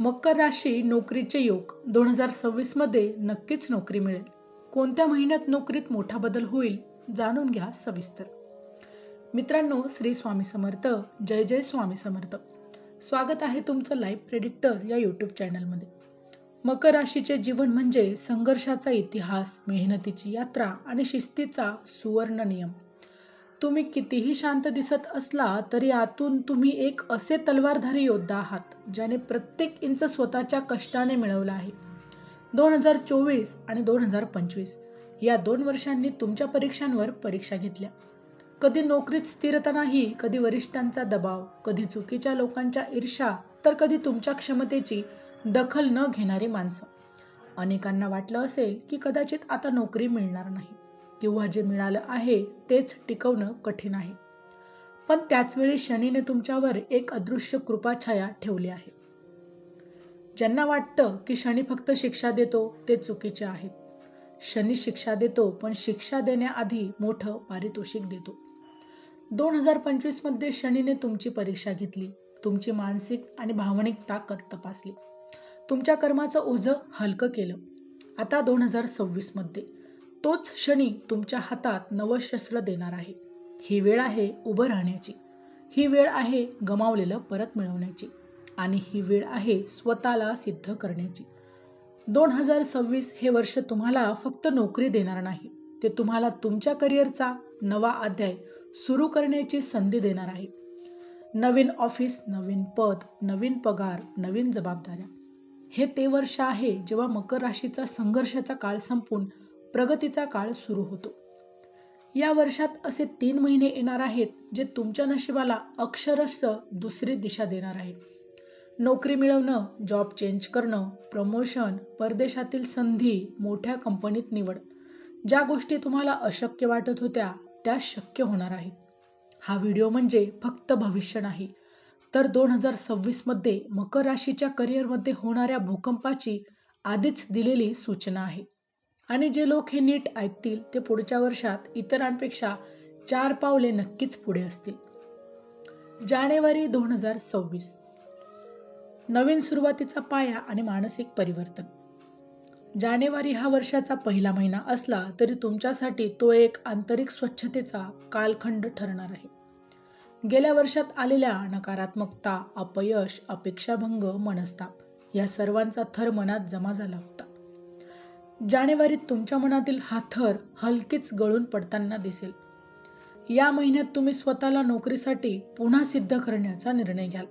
मकर राशी नोकरीचे योग. दोन हजार सव्वीसमध्ये नक्कीच नोकरी मिळेल. कोणत्या महिन्यात नोकरीत मोठा बदल होईल जाणून घ्या सविस्तर. मित्रांनो श्री स्वामी समर्थ जय जय स्वामी समर्थ. स्वागत आहे तुमचं लाईव्ह प्रेडिक्टर या यूट्यूब चॅनलमध्ये मकर राशीचे जीवन म्हणजे संघर्षाचा इतिहास मेहनतीची यात्रा आणि शिस्तीचा सुवर्ण नियम. तुम्ही कितीही शांत दिसत असला तरी आतून तुम्ही एक असे तलवारधारी योद्धा आहात ज्याने प्रत्येक इंच स्वतःच्या कष्टाने मिळवला आहे. दोन हजार चोवीस आणि दोन हजार पंचवीस या दोन वर्षांनी तुमच्या परीक्षांवर परीक्षा घेतल्या. कधी नोकरीत स्थिरता नाही कधी वरिष्ठांचा दबाव कधी चुकीच्या लोकांच्या ईर्षा तर कधी तुमच्या क्षमतेची दखल न घेणारी माणसं. अनेकांना वाटलं असेल की कदाचित आता नोकरी मिळणार नाही. किंवा जे मिळालं आहे तेच टिकवणं कठीण आहे. पण त्याचवेळी शनीने तुमच्यावर एक अदृश्य कृपाछाया ठेवली आहे. ज्यांना वाटतं की शनी फक्त शिक्षा देतो ते चुकीचे आहेत. शनी शिक्षा देतो पण शिक्षा देण्याआधी मोठं पारितोषिक देतो. दोन हजार पंचवीसमध्ये शनीने तुमची परीक्षा घेतली. तुमची मानसिक आणि भावनिक ताकद तपासली. तुमच्या कर्माचं ओझं हलकं केलं. आता दोन हजार सव्वीसमध्ये तोच क्षणी तुमच्या हातात नवशस्त्र देणार आहे. ही वेळ आहे उभं राहण्याची. ही वेळ आहे गमावलेलं परत मिळवण्याची. आणि ही वेळ आहे स्वतःला सिद्ध करण्याची. दोन हजार सव्वीस हे वर्ष तुम्हाला फक्त नोकरी देणार नाही. ते तुम्हाला तुमच्या करिअरचा नवा अध्याय सुरू करण्याची संधी देणार आहे. नवीन ऑफिस नवीन पद नवीन पगार नवीन जबाबदाऱ्या. हे ते वर्ष आहे जेव्हा मकर राशीचा संघर्षाचा काळ संपून प्रगतीचा काळ सुरू होतो. या वर्षात असे तीन महिने येणार आहेत जे तुमच्या नशिबाला अक्षरशः दुसरी दिशा देणार आहे नोकरी मिळवणं जॉब चेंज करणं प्रमोशन परदेशातील संधी मोठ्या कंपनीत निवड. ज्या गोष्टी तुम्हाला अशक्य वाटत होत्या त्या शक्य होणार आहेत. हा व्हिडिओ म्हणजे फक्त भविष्य नाही. तर दोन हजार सव्वीसमध्ये मकर राशीच्या करिअरमध्ये होणाऱ्या भूकंपाची आधीच दिलेली सूचना आहे. आणि जे लोक हे नीट ऐकतील ते पुढच्या वर्षात इतरांपेक्षा चार पावले नक्कीच पुढे असतील. जानेवारी दोन हजार सव्वीस. नवीन सुरुवातीचा पाया आणि मानसिक परिवर्तन. जानेवारी हा वर्षाचा पहिला महिना असला तरी तुमच्यासाठी तो एक आंतरिक स्वच्छतेचा कालखंड ठरणार आहे. गेल्या वर्षात आलेल्या नकारात्मकता अपयश अपेक्षाभंग मनस्ताप या सर्वांचा थर मनात जमा झाला होता. जानेवारीत तुमच्या मनातील हा थर हलकीच गळून पडताना दिसेल. या महिन्यात तुम्ही स्वतःला नोकरीसाठी पुन्हा सिद्ध करण्याचा निर्णय घ्याल.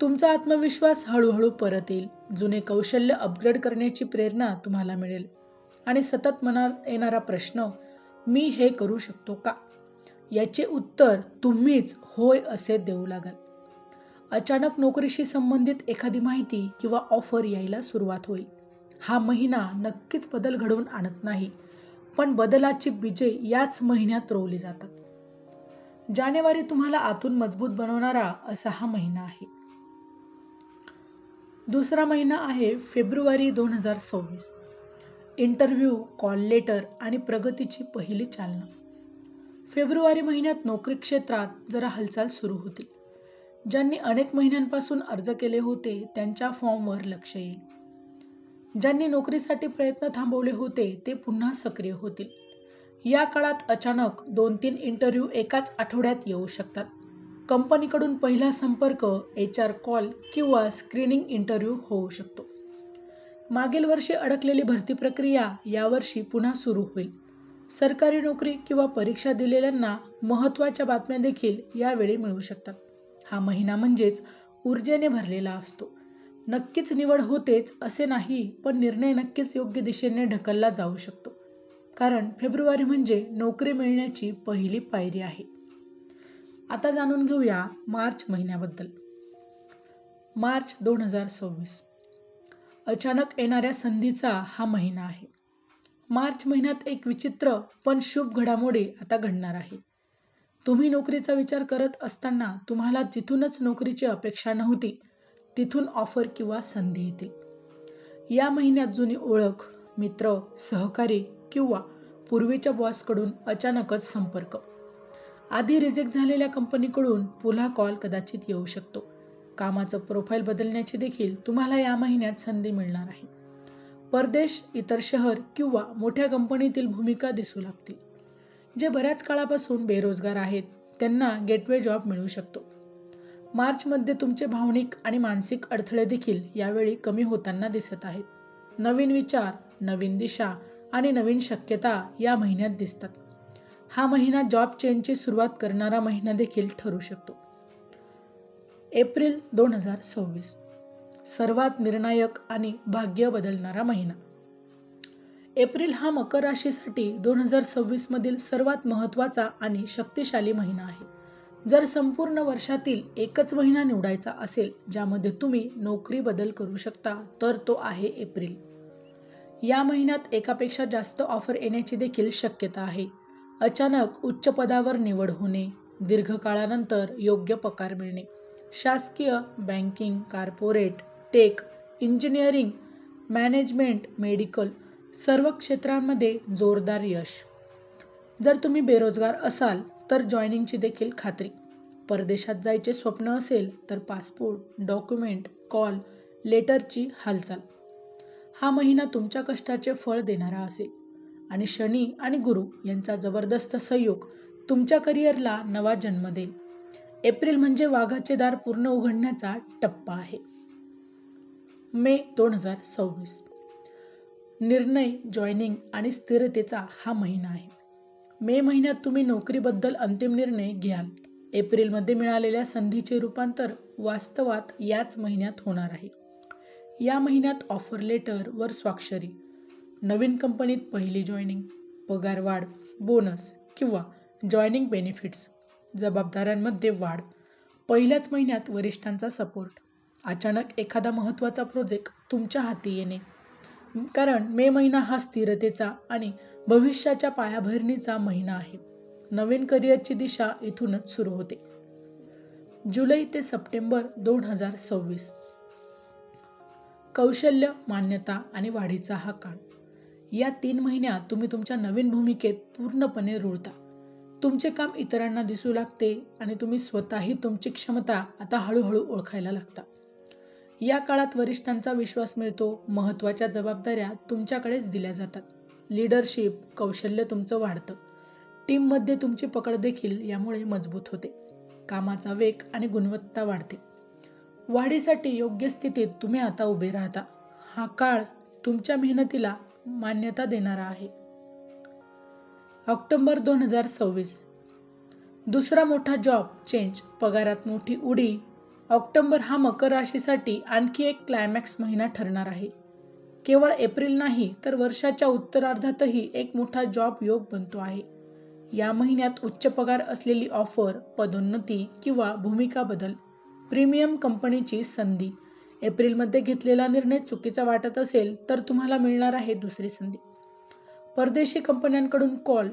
तुमचा आत्मविश्वास हळूहळू परत येईल. जुने कौशल्य अपग्रेड करण्याची प्रेरणा तुम्हाला मिळेल. आणि सतत मनात येणारा प्रश्न मी हे करू शकतो का? याचे उत्तर तुम्हीच होय असे देऊ लागाल. अचानक नोकरीशी संबंधित एखादी माहिती किंवा ऑफर यायला सुरुवात होईल. हा महिना नक्कीच बदल घडवून आणत नाही पण बदलाची बीजे याच महिन्यात रोवली जातात. जानेवारी तुम्हाला आतून मजबूत बनवणारा असा हा महिना आहे. दुसरा महिना आहे फेब्रुवारी दोन हजार सव्वीस. इंटरव्ह्यू कॉल लेटर आणि प्रगतीची पहिली चालना. फेब्रुवारी महिन्यात नोकरी क्षेत्रात जरा हालचाल सुरू होतील. ज्यांनी अनेक महिन्यांपासून अर्ज केले होते त्यांच्या फॉर्मवर लक्ष येईल. ज्यांनी नोकरीसाठी प्रयत्न थांबवले होते ते पुन्हा सक्रिय होतील. या काळात अचानक दोन तीन इंटरव्ह्यू एकाच आठवड्यात येऊ शकतात. कंपनीकडून पहिला संपर्क एच आर कॉल किंवा स्क्रीनिंग इंटरव्ह्यू होऊ शकतो. मागील वर्षी अडकलेली भरती प्रक्रिया यावर्षी पुन्हा सुरू होईल. सरकारी नोकरी किंवा परीक्षा दिलेल्यांना महत्त्वाच्या बातम्या देखील यावेळी मिळू शकतात. हा महिना म्हणजेच ऊर्जेने भरलेला असतो. नक्कीच निवड होतेच असे नाही पण निर्णय नक्कीच योग्य दिशेने ढकलला जाऊ शकतो. कारण फेब्रुवारी म्हणजे नोकरी मिळण्याची पहिली पायरी आहे. आता जाणून घेऊया मार्च महिन्याबद्दल. मार्च दोन हजार सव्वीस. अचानक येणाऱ्या संधीचा हा महिना आहे. मार्च महिन्यात एक विचित्र पण शुभ घडामोडी आता घडणार आहे. तुम्ही नोकरीचा विचार करत असताना तुम्हाला जिथूनच नोकरीची अपेक्षा नव्हती तिथून ऑफर किंवा संधी येतील. या महिन्यात जुनी ओळख मित्र सहकारी किंवा पूर्वीच्या बॉसकडून अचानकच संपर्क. आधी रिजेक्ट झालेल्या कंपनीकडून पुन्हा कॉल कदाचित येऊ शकतो. कामाचं प्रोफाईल बदलण्याची देखील तुम्हाला या महिन्यात संधी मिळणार आहे. परदेश इतर शहर किंवा मोठ्या कंपनीतील भूमिका दिसू लागतील. जे बऱ्याच काळापासून बेरोजगार आहेत त्यांना गेटवे जॉब मिळू शकतो. मार्चमध्ये तुमचे भावनिक आणि मानसिक अडथळे देखील यावेळी कमी होताना दिसत आहेत. नवीन विचार नवीन दिशा आणि नवीन शक्यता या महिन्यात दिसतात. हा महिना जॉब चेंजची सुरुवात करणारा महिना देखील ठरू शकतो. एप्रिल दोन हजार सव्वीस. सर्वात निर्णायक आणि भाग्य बदलणारा महिना. एप्रिल हा मकर राशीसाठी दोन हजार सव्वीसमधील सर्वात महत्त्वाचा आणि शक्तिशाली महिना आहे. जर संपूर्ण वर्षातील एकच महिना निवडायचा असेल ज्यामध्ये तुम्ही नोकरी बदल करू शकता तर तो आहे एप्रिल. या महिन्यात एकापेक्षा जास्त ऑफर येण्याची देखील शक्यता आहे. अचानक उच्च पदावर निवड होणे दीर्घकाळानंतर योग्य पगार मिळणे शासकीय banking corporate tech engineering management medical सर्व क्षेत्रांमध्ये जोरदार यश. जर तुम्ही बेरोजगार असाल तर जॉईनिंगची देखील खात्री. परदेशात जायचे स्वप्न असेल तर पासपोर्ट डॉक्युमेंट कॉल लेटरची हालचाल. हा महिना तुमच्या कष्टाचे फळ देणारा असेल. आणि शनी आणि गुरु यांचा जबरदस्त संयोग तुमच्या करिअरला नवा जन्म देईल. एप्रिल म्हणजे वाघाचे दार पूर्ण उघडण्याचा टप्पा आहे. मे दोन हजार सव्वीस. निर्णय जॉईनिंग आणि स्थिरतेचा हा महिना आहे. मे महिन्यात तुम्ही नोकरीबद्दल अंतिम निर्णय घ्याल. एप्रिलमध्ये मिळालेल्या संधीचे रूपांतर वास्तवात याच महिन्यात होणार आहे. या महिन्यात ऑफर लेटर वर स्वाक्षरी नवीन कंपनीत पहिली जॉईनिंग पगारवाढ बोनस किंवा जॉईनिंग बेनिफिट्स जबाबदाऱ्यांमध्ये वाढ पहिल्याच महिन्यात वरिष्ठांचा सपोर्ट अचानक एखादा महत्त्वाचा प्रोजेक्ट तुमच्या हाती येणे कारण मे महिना हा स्थिरतेचा आणि भविष्याच्या पायाभरणीचा महिना आहे. नवीन करिअरची दिशा इथूनच सुरू होते. जुलै ते सप्टेंबर दोन हजार सव्वीस. कौशल्य मान्यता आणि वाढीचा हा काळ. या तीन महिन्यात तुम्ही तुमच्या नवीन भूमिकेत पूर्णपणे रुळता. तुमचे काम इतरांना दिसू लागते आणि तुम्ही स्वतःही तुमची क्षमता आता हळूहळू ओळखायला लागता. या काळात वरिष्ठांचा विश्वास मिळतो महत्त्वाच्या जबाबदाऱ्या तुमच्याकडेच दिल्या जातात. लीडरशिप कौशल्य तुमचं वाढतं. टीममध्ये तुमची पकड देखील यामुळे मजबूत होते. कामाचा वेग आणि गुणवत्ता वाढते. वाढीसाठी योग्य स्थितीत तुम्ही आता उभे राहता. हा काळ तुमच्या मेहनतीला मान्यता देणारा आहे. ऑक्टोबर दोन हजार सव्वीस. दुसरा मोठा जॉब चेंज. पगारात मोठी उडी ऑक्टोबर हा मकर राशीसाठी आणखी एक क्लायमॅक्स महिना ठरणार आहे. केवळ एप्रिल नाही तर वर्षाच्या उत्तरार्धातही एक मोठा जॉब योग बनतो आहे. या महिन्यात उच्च पगार असलेली ऑफर पदोन्नती किंवा भूमिका बदल प्रीमियम कंपनीची संधी एप्रिलमध्ये घेतलेला निर्णय चुकीचा वाटत असेल तर तुम्हाला मिळणार आहे दुसरी संधी. परदेशी कंपन्यांकडून कॉल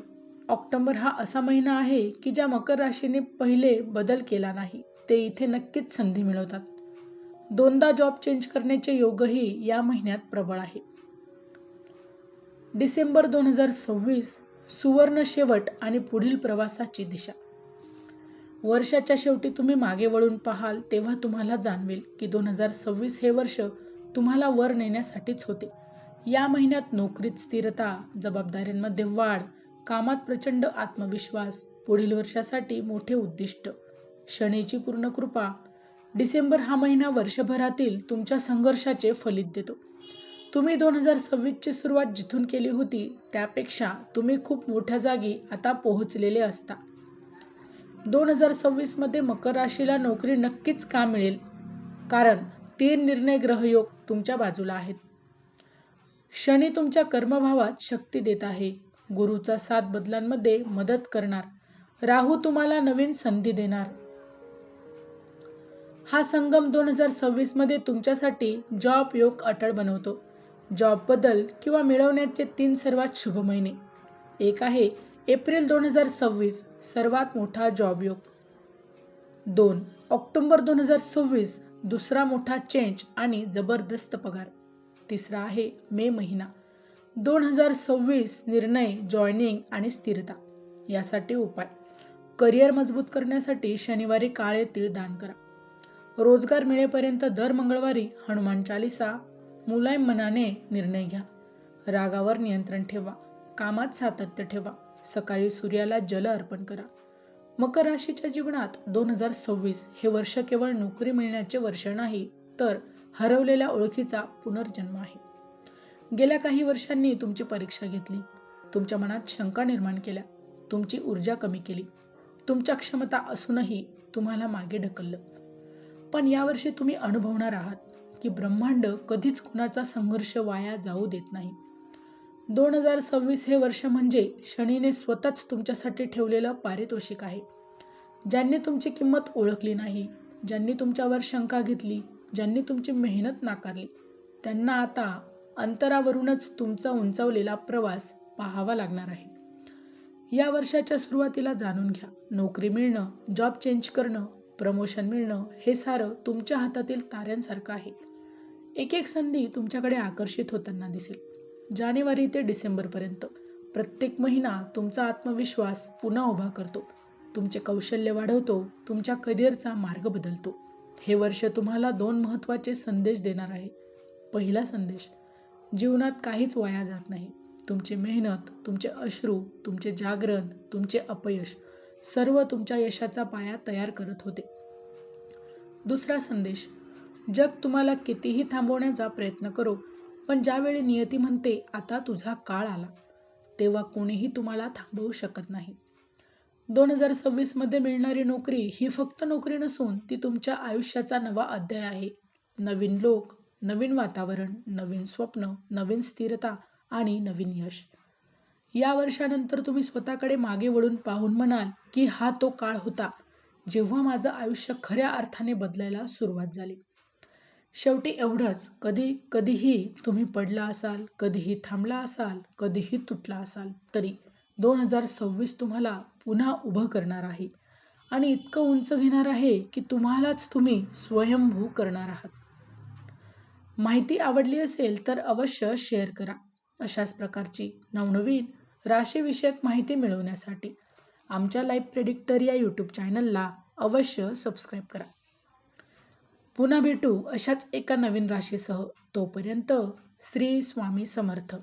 ऑक्टोबर हा असा महिना आहे की ज्या मकर राशीने पहिले बदल केला नाही. ते इथे नक्कीच संधी मिळवतात. दोनदा जॉब चेंज करण्याचे योगही या महिन्यात प्रबळ आहे. डिसेंबर दोन हजार सव्वीस सुवर्ण शेवट आणि पुढील प्रवासाची दिशा. वर्षाच्या शेवटी तुम्ही मागे वळून पाहाल तेव्हा तुम्हाला जाणवेल की दोन हजार सव्वीस हे वर्ष तुम्हाला वर नेण्यासाठीच होते. या महिन्यात नोकरीत स्थिरता जबाबदाऱ्यांमध्ये वाढ कामात प्रचंड आत्मविश्वास पुढील वर्षासाठी मोठे उद्दिष्ट. शनीची पूर्ण कृपा. डिसेंबर हा महिना वर्षभरातील तुमच्या संघर्षाचे फलित देतो. तुम्ही दोन हजार सव्वीसची सुरुवात जिथून केली होती त्यापेक्षा तुम्ही खूप मोठ्या जागी आता पोहोचलेले असता. दोन हजार सव्वीसमध्ये मकर राशीला नोकरी नक्कीच का मिळेल? कारण तीन निर्णय ग्रहयोग तुमच्या बाजूला आहेत. शनी तुमच्या कर्मभावात शक्ती देत आहे. गुरुचा साथ बदलांमध्ये मदत करणार. राहू तुम्हाला नवीन संधी देणार. हा संगम दोन हजार सव्वीसमध्ये तुमच्यासाठी जॉब योग अटळ बनवतो. जॉब बदल किंवा मिळवण्याचे तीन सर्वात शुभ महिने. एक आहे एप्रिल दोन हजार सव्वीस सर्वात मोठा जॉब योग. दोन ऑक्टोबर दोन हजार सव्वीस दुसरा मोठा चेंज आणि जबरदस्त पगार. तिसरा आहे मे महिना. दोन हजार सव्वीस निर्णय जॉईनिंग आणि स्थिरता. यासाठी उपाय. करिअर मजबूत करण्यासाठी शनिवारी काळे तीळ दान करा. रोजगार मिळेपर्यंत दर मंगळवारी हनुमान चालिसा मुलायम मनाने निर्णय घ्या. रागावर नियंत्रण ठेवा. कामात सातत्य ठेवा. सकाळी सूर्याला जल अर्पण करा. मकर राशीच्या जीवनात दोन हजार सव्वीस हे वर्ष केवळ नोकरी मिळण्याचे वर्ष नाही तर हरवलेल्या ओळखीचा पुनर्जन्म आहे. गेल्या काही वर्षांनी तुमची परीक्षा घेतली. तुमच्या मनात शंका निर्माण केल्या. तुमची ऊर्जा कमी केली. तुमच्या क्षमता असूनही तुम्हाला मागे ढकललं. पण यावर्षी तुम्ही अनुभवणार आहात की ब्रह्मांड कधीच कुणाचा संघर्ष वाया जाऊ देत नाही. दोन हजार सव्वीस हे वर्ष म्हणजे शनीने स्वतःच तुमच्यासाठी ठेवलेलं पारितोषिक आहे. ज्यांनी तुमची किंमत ओळखली नाही ज्यांनी तुमच्यावर शंका घेतली ज्यांनी तुमची मेहनत नाकारली त्यांना आता अंतरावरूनच तुमचा उंचावलेला प्रवास पाहावा लागणार आहे. या वर्षाच्या सुरुवातीला जाणून घ्या. नोकरी मिळणं जॉब चेंज करणं प्रमोशन मिळणं हे सारं तुमच्या हातातील ताऱ्यांसारखं आहे. एक एक संधी तुमच्याकडे आकर्षित होताना दिसेल. जानेवारी ते डिसेंबरपर्यंत. प्रत्येक महिना तुमचा आत्मविश्वास पुन्हा उभा करतो. तुमचे कौशल्य वाढवतो तुमच्या करिअरचा मार्ग बदलतो. हे वर्ष तुम्हाला दोन महत्त्वाचे संदेश देणार आहे. पहिला संदेश जीवनात काहीच वाया जात नाही. तुमची मेहनत तुमचे अश्रू तुमचे जागरण तुमचे अपयश सर्व तुमच्या यशाचा पाया तयार करत होते. दुसरा संदेश जग तुम्हाला कितीही थांबवण्याचा प्रयत्न करो पण ज्यावेळी नियती म्हणते आता तुझा काळ आला. तेव्हा कोणीही तुम्हाला थांबवू शकत नाही. दोन हजार सव्वीसमध्ये मिळणारी नोकरी ही फक्त नोकरी नसून ती तुमच्या आयुष्याचा नवा अध्याय आहे. नवीन लोक नवीन वातावरण नवीन स्वप्न नवीन स्थिरता आणि नवीन यश. या वर्षानंतर तुम्ही स्वतःकडे मागे वळून पाहून म्हणाल की हा तो काळ होता जेव्हा माझं आयुष्य खऱ्या अर्थाने बदलायला सुरुवात झाली. शेवटी एवढंच. कधी कधीही तुम्ही पडला असाल कधीही थांबला असाल कधीही तुटला असाल तरी दोन हजार सव्वीस तुम्हाला पुन्हा उभं करणार आहे आणि इतकं उंच घेणार आहे की तुम्हालाच तुम्ही स्वयंभू करणार आहात. माहिती आवडली असेल तर अवश्य शेअर करा. अशाच प्रकारची नवनवीन राशीविषयक माहिती मिळवण्यासाठी आमच्या लाईफ प्रेडिक्टर या यूट्यूब चॅनलला अवश्य सबस्क्राईब करा. पुन्हा भेटू अशाच एका नवीन राशीसह. तोपर्यंत श्री स्वामी समर्थ.